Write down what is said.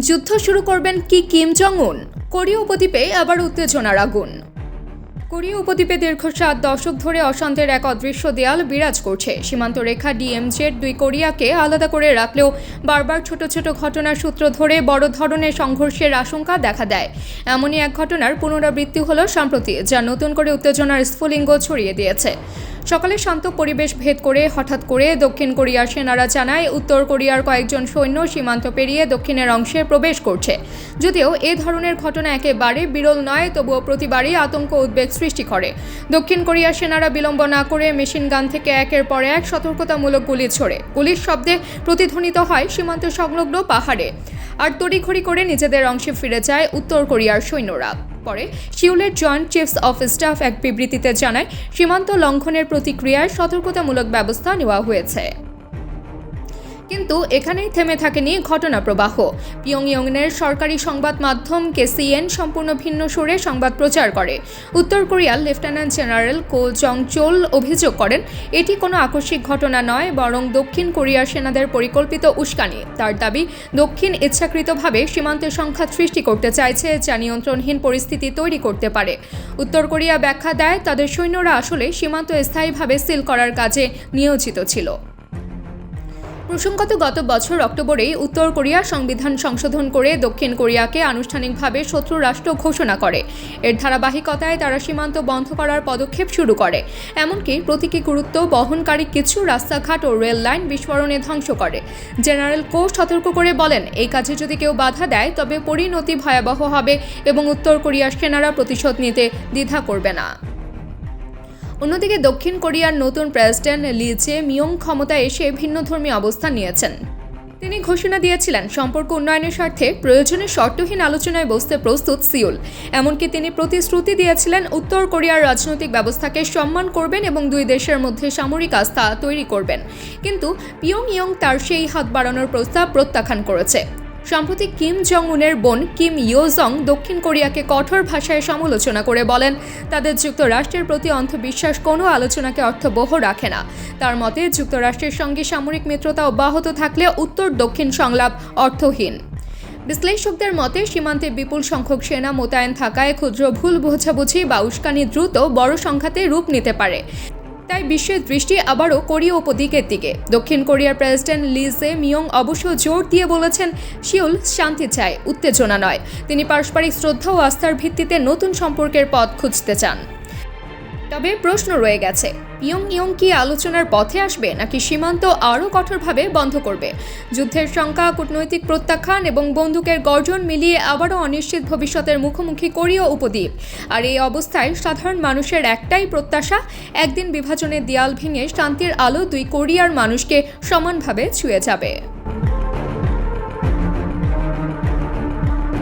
যুদ্ধ শুরু করবেন কি কিম জং উন কোরীয় উপদ্বীপে আবার উত্তেজনার আগুন। কোরীয় উপদ্বীপে দীর্ঘ সাত দশক ধরে অশান্তের এক অদৃশ্য দেয়াল বিরাজ করছে। সীমান্ত রেখা ডিএমজেড দুই কোরিয়াকে আলাদা করে রাখলেও বারবার ছোট ছোট ঘটনার সূত্র ধরে বড় ধরনের সংঘর্ষের আশঙ্কা দেখা দেয়। এমনই এক ঘটনার পুনরাবৃত্তি হল সম্প্রতি, যা নতুন করে উত্তেজনার স্ফুলিঙ্গ ছড়িয়ে দিয়েছে। সকালে শান্ত পরিবেশ ভেদ করে হঠাৎ করে দক্ষিণ কোরিয়ার সেনারা জানায়, উত্তর কোরিয়ার কয়েকজন সৈন্য সীমান্ত পেরিয়ে দক্ষিণের অংশে প্রবেশ করছে। যদিও এ ধরনের ঘটনা একেবারে বিরল নয়, তবুও প্রতিবারই আতঙ্ক উদ্বেগ সৃষ্টি করে। দক্ষিণ কোরিয়ার সেনারা বিলম্ব না করে মেশিন গান থেকে একের পর এক সতর্কতামূলক গুলি ছোড়ে। গুলির শব্দে প্রতিধ্বনিত হয় সীমান্ত সংলগ্ন পাহাড়ে। আর তড়িঘড়ি করে নিজেদের অংশে ফিরে যায় উত্তর কোরিয়ার সৈন্যরা। পরে সিউলের জয়েন্ট চিফস অফ স্টাফ এক বিবৃতিতে জানায়, সীমান্ত লঙ্ঘনের প্রতিক্রিয়ায় সতর্কতামূলক ব্যবস্থা নেওয়া হয়েছে। কিন্তু এখানেই থেমে থাকেনি ঘটনা প্রবাহ। পিয়ংইয়ংয়ের সরকারি সংবাদ মাধ্যম কেসিএন সম্পূর্ণ ভিন্ন সুরে সংবাদ প্রচার করে। উত্তর কোরিয়ার lieutenant general Ko Jong Chol অভিযোগ করেন, এটি কোনো আকস্মিক ঘটনা নয়, বরং দক্ষিণ কোরিয়ার সেনাদের পরিকল্পিত উস্কানি। তার দাবি, দক্ষিণ ইচ্ছাকৃতভাবে সীমান্তের সংখ্যা সৃষ্টি করতে চাইছে যা নিয়ন্ত্রণহীন পরিস্থিতি তৈরি করতে পারে। উত্তর কোরিয়া ব্যাখ্যা দেয়, তাদের সৈন্যরা আসলে সীমান্ত স্থায়ীভাবে সিল করার কাজে নিয়োজিত ছিল। প্রসঙ্গত, গত বছর অক্টোবরেই উত্তর কোরিয়া সংবিধান সংশোধন করে দক্ষিণ কোরিয়াকে আনুষ্ঠানিকভাবে শত্রু রাষ্ট্র ঘোষণা করে। এর ধারাবাহিকতায় তারা সীমান্ত বন্ধ করার পদক্ষেপ শুরু করে। এমনকি প্রতীকী গুরুত্ব বহনকারী কিছু রাস্তাঘাট ও রেল লাইন বিস্ফোরণে ধ্বংস করে। জেনারেল কো সতর্ক করে বলেন, এই কাজে যদি কেউ বাধা দেয়, তবে পরিণতি ভয়াবহ হবে এবং উত্তর কোরিয়ার সেনারা প্রতিশোধ নিতে দ্বিধা করবে না। অন্যদিকে দক্ষিণ কোরিয়ার নতুন প্রেসিডেন্ট লি চে মিয়ং ক্ষমতায় এসে ভিন্নধর্মী অবস্থান নিয়েছেন। তিনি ঘোষণা দিয়েছিলেন, সম্পর্ক উন্নয়নের স্বার্থে প্রয়োজনে শর্তহীন আলোচনায় বসতে প্রস্তুত সিউল। এমনকি তিনি প্রতিশ্রুতি দিয়েছিলেন, উত্তর কোরিয়ার রাজনৈতিক ব্যবস্থাকে সম্মান করবেন এবং দুই দেশের মধ্যে সামরিক আস্থা তৈরি করবেন। কিন্তু পিয়ং ইয়ং তার সেই হাত বাড়ানোর প্রস্তাব প্রত্যাখ্যান করেছে। সম্প্রতি কিম জং উনের বোন কিম ইয়োজং দক্ষিণ কোরিয়াকে কঠোর ভাষায় সমালোচনা করে বলেন, তাদের যুক্তরাষ্ট্রের প্রতি অন্ধবিশ্বাস কোনো আলোচনাকে অর্থবহ রাখে না। তার মতে, যুক্তরাষ্ট্রের সঙ্গে সামরিক মিত্রতা অব্যাহত থাকলে উত্তর দক্ষিণ সংলাপ অর্থহীন। বিশ্লেষকদের মতে, সীমান্তে বিপুল সংখ্যক সেনা মোতায়েন থাকায় ক্ষুদ্র ভুল বোঝাবুঝি বা উস্কানি দ্রুত বড় সংখ্যাতে রূপ নিতে পারে। তাই বিশ্বের দৃষ্টি আবারও কোরীয় উপদ্বীপের দিকে। দক্ষিণ কোরিয়ার প্রেসিডেন্ট লি জে মিয়ং অবশ্য জোর দিয়ে বলেছেন শিউল শান্তি চায় উত্তেজনা নয়। তিনি পারস্পরিক শ্রদ্ধা ও আস্থার ভিত্তিতে নতুন সম্পর্কের পথ খুঁজতে চান। তবে প্রশ্ন রয়ে গেছে, ইয়ং ইয়ং কি আলোচনার পথে আসবে নাকি সীমান্ত আরও কঠোরভাবে বন্ধ করবে? যুদ্ধের শঙ্কা, কূটনৈতিক প্রত্যাখ্যান এবং বন্দুকের গর্জন মিলিয়ে আবারও অনিশ্চিত ভবিষ্যতের মুখোমুখি কোরীয় উপদ্বীপ। আর এই অবস্থায় সাধারণ মানুষের একটাই প্রত্যাশা, একদিন বিভাজনের দেয়াল ভেঙে শান্তির আলো দুই কোরিয়ার মানুষকে সমানভাবে ছুঁয়ে যাবে।